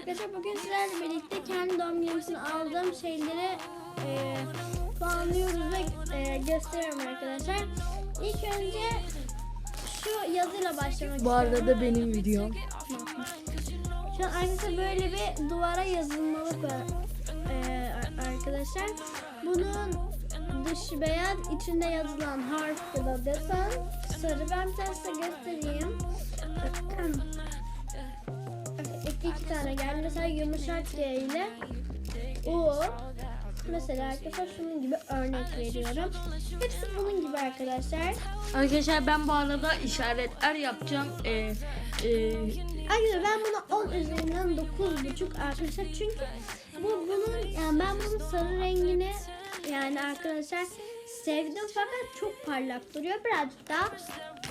arkadaşlar bugün sizlerle birlikte kendi doğum günüm için aldığım şeyleri e, puanlıyoruz ve e, gösteriyorum arkadaşlar. İlk önce şu yazıyla başlamak Bu arada da benim videom. Şu an arkadaşlar böyle bir duvara yazılmalık var e, ar- arkadaşlar. Bunun dışı beyaz, içinde yazılan harf ya da desen sarı. Ben size göstereyim. İki, tane geldi. Mesela yumuşak G ile U. Mesela arkadaşlar şunun gibi örnek veriyorum. Hepsi bunun gibi arkadaşlar. Arkadaşlar ben bu arada işaretler yapacağım. Ee, e, Arkadaşlar ben buna 10 üzerinden 9,5 arkadaşlar. Çünkü bu bunun yani ben bunun sarı rengini yani arkadaşlar sevdim fakat çok parlak duruyor. Birazcık daha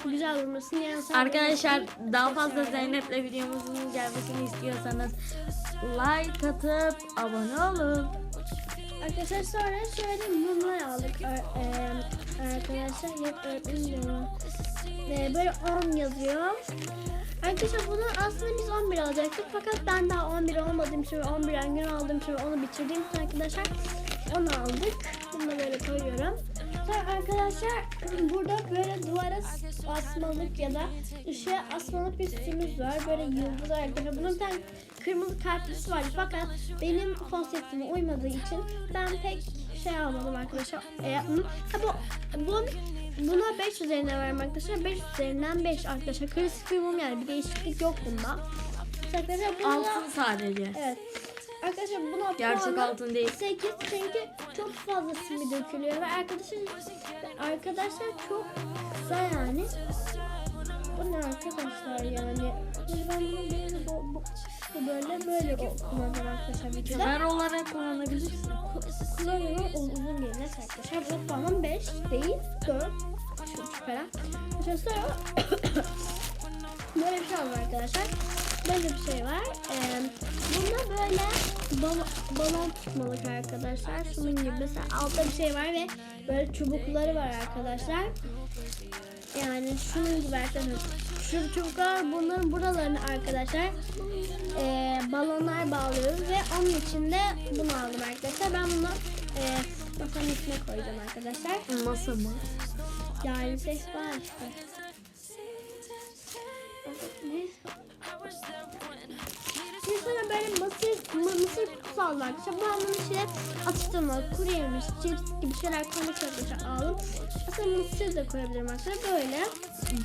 güzel durmasını yani sarı arkadaşlar daha fazla Zeynep'le videomuzun gelmesini istiyorsanız like atıp abone olun. Arkadaşlar sonra şöyle mumlar aldık e, arkadaşlar. Yok öğretmenim. E, böyle 10 yazıyor. Arkadaşlar bunu aslında biz 11 alacaktık fakat ben daha 11 olmadığım için ve 11 gün aldığım için onu bitirdiğim için arkadaşlar onu aldık. Bunu da böyle koyuyorum. Sonra arkadaşlar burada böyle duvara asmalık ya da ışığa asmalık bir süsümüz var. Böyle yıldız arkadaşlar. Bunun bir tane kırmızı kalplisi var fakat benim konseptime uymadığı için ben pek şey almadım arkadaşlar. E, ha, bu, bu Buna 5 üzerinden verdim arkadaşlar. 5 üzerinden 5 arkadaşlar. Klasik bir mum yani bir değişiklik yok bunda. Arkadaşlar buna, Altın sadece. Evet. Arkadaşlar buna Gerçek puanım altın değil. 8 çünkü çok fazla simi dökülüyor ve arkadaşlar arkadaşlar çok kısa yani. Bu ne arkadaşlar yani? Şimdi ben bunu böyle bu, bu, bu böyle böyle kullanacağım arkadaşlar videoda. Kemer olarak kullanabilirsin. Kullanıyorum o uzun. Neyse arkadaşlar bu puanım 5 değil 4 şu üç falan. Arkadaşlar böyle bir şey var arkadaşlar. Böyle bir şey var. Ee, bunda böyle balon, balon tutmalık arkadaşlar. Şunun gibi mesela altta bir şey var ve böyle çubukları var arkadaşlar. Yani şunun gibi arkadaşlar. Şu çubuklar bunların buralarını arkadaşlar e, balonlar bağlıyoruz ve onun için de bunu aldım arkadaşlar. Ben bunu e, masanın üstüne koyacağım arkadaşlar. Masa mı? Yani ses var işte. Ne? Aldım arkadaşlar. Bu anlamda içine atıştırmalık, kuru yemiş, cips gibi şeyler koymak arkadaşlar aldım. Aslında mısır da koyabilirim arkadaşlar. Böyle.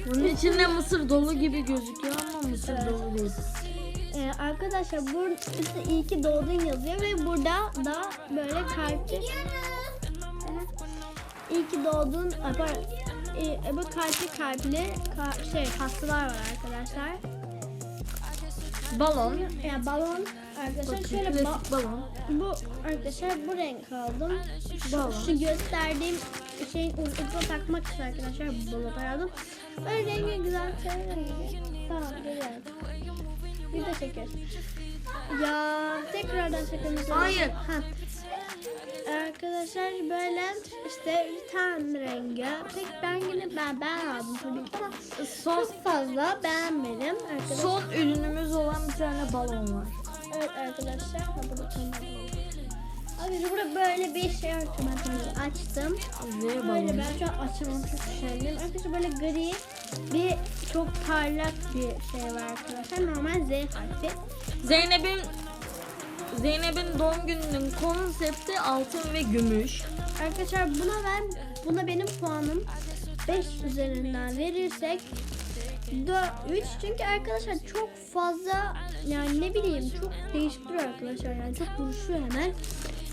Bunun içinde mısır dolu gibi gözüküyor ama mısır Evet. dolu değil. Ee, arkadaşlar bu işte iyi ki doğdun yazıyor ve burada da böyle kalpli iyi ki doğdun pardon. Ee, bu kalpli kalpli ka- şey pastalar var arkadaşlar. Balon. Yani balon arkadaşlar Bakın, şöyle ba- balon. bu arkadaşlar bu renk aldım. Balon. Şu gösterdiğim şeyin ucuna takmak için arkadaşlar balon aldım. Böyle rengi güzel şeyler. Tamam güzel. Bir de şeker. Ya tekrardan şekerimizi Hayır. Ha. Arkadaşlar böyle işte tam rengi. Pek ben yine ben ben aldım tabii ki Son çok fazla beğenmedim arkadaşlar. son ürünümüz olan bir tane balon var. Evet arkadaşlar. Ha burada. Arkadaşlar burada böyle bir şey tabii açtım. Ve Böyle balon. ben şu an açamam çok üşendim. Arkadaşlar böyle gri bir çok parlak bir şey var arkadaşlar. Normal Z harfi. Zeynep'in Zeynep'in doğum gününün konsepti altın ve gümüş. Arkadaşlar buna ben buna benim puanım 5 üzerinden verirsek 4 3 çünkü arkadaşlar çok fazla yani ne bileyim çok değişik duruyor arkadaşlar yani çok duruşuyor hemen.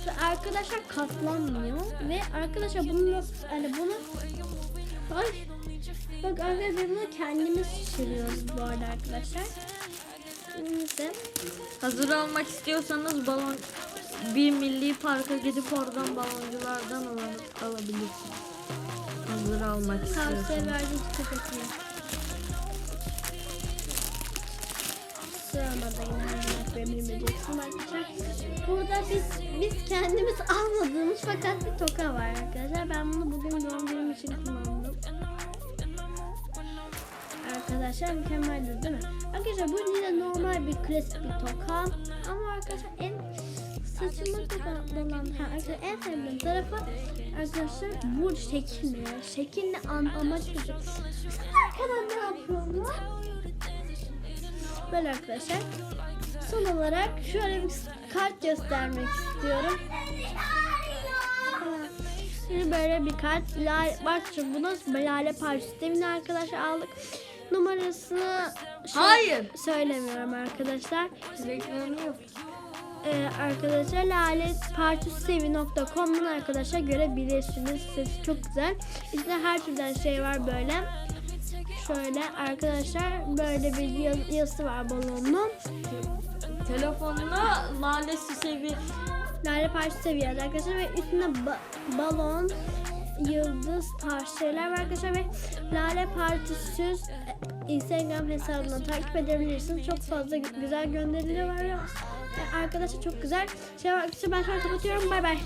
Ve arkadaşlar katlanmıyor ve arkadaşlar bunu nasıl hani bunu Ay. Bak arkadaşlar bunu kendimiz şişiriyoruz bu arada arkadaşlar. Neyse. Hazır almak istiyorsanız balon bir milli parka gidip oradan balonculardan al- alabilirsiniz. Hazır almak Tavsiye istiyorsanız. verdiği dikkat etmeyin. Sığamadı yine bilmeyeceksin arkadaşlar. Burada biz biz kendimiz almadığımız fakat bir toka var arkadaşlar. Ben bunu bugün doğum günüm için kullandım. Arkadaşlar mükemmeldir değil mi? Arkadaşlar bu yine normal bir klasik bir toka. Ama arkadaşlar en saçıma dolan ha, arkadaşlar en sevdiğim tarafı arkadaşlar bu şekil ya. Şekille an amaç güzel. Arkadan ne yapıyorum lan? Böyle arkadaşlar. Son olarak şöyle bir kart göstermek istiyorum. Şimdi böyle bir kart. Bak şimdi bunu Lale Paris sistemini arkadaşlar aldık. Numarasını Hayır. söylemiyorum arkadaşlar. Reklamını yap. Ee, arkadaşlar lalepartisevi.com'dan arkadaşlar görebilirsiniz. Sesi çok güzel. İçinde her türden şey var böyle. Şöyle arkadaşlar böyle bir yaz- yazısı var balonun. Telefonuna lalesi sevi. Lale seviyede arkadaşlar ve üstünde ba- balon, yıldız var arkadaşlar ve Lale Partisiz Instagram hesabından takip edebilirsiniz. Çok fazla gü- güzel gönderileri var Arkadaşlar çok güzel şey var. Ben şu an kapatıyorum. Bay bay.